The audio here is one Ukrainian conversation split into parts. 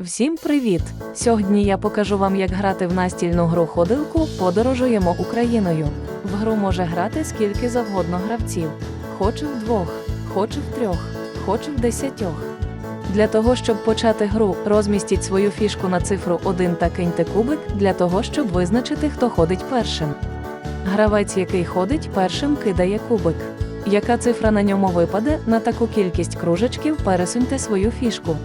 Всім привіт! Сьогодні я покажу вам, як грати в настільну гру ходилку Подорожуємо Україною. В гру може грати скільки завгодно гравців. Хоч вдвох, хоч в трьох, хоч в десятьох. Для того, щоб почати гру, розмістіть свою фішку на цифру 1 та киньте кубик для того, щоб визначити, хто ходить першим. Гравець, який ходить першим, кидає кубик. Яка цифра на ньому випаде, на таку кількість кружечків пересуньте свою фішку.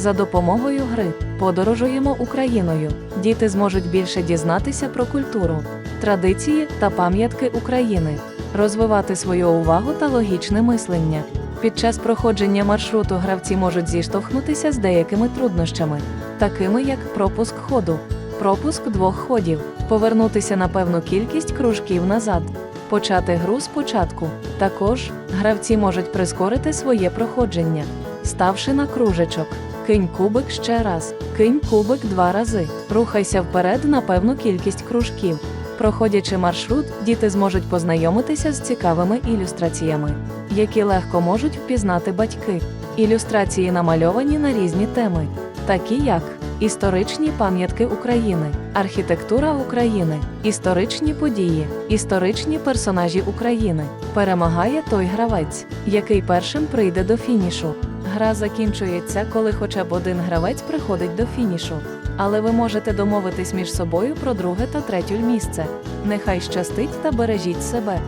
За допомогою гри подорожуємо Україною. Діти зможуть більше дізнатися про культуру, традиції та пам'ятки України, розвивати свою увагу та логічне мислення. Під час проходження маршруту гравці можуть зіштовхнутися з деякими труднощами, такими як пропуск ходу, пропуск двох ходів, повернутися на певну кількість кружків назад, почати гру спочатку. Також гравці можуть прискорити своє проходження, ставши на кружечок. Кинь кубик ще раз, кинь кубик два рази. Рухайся вперед на певну кількість кружків. Проходячи маршрут, діти зможуть познайомитися з цікавими ілюстраціями, які легко можуть впізнати батьки. Ілюстрації намальовані на різні теми, такі як історичні пам'ятки України, архітектура України, історичні події, історичні персонажі України. Перемагає той гравець, який першим прийде до фінішу. Гра закінчується, коли хоча б один гравець приходить до фінішу. Але ви можете домовитись між собою про друге та третє місце. Нехай щастить та бережіть себе.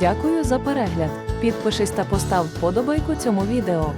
Дякую за перегляд. Підпишись та постав вподобайку цьому відео.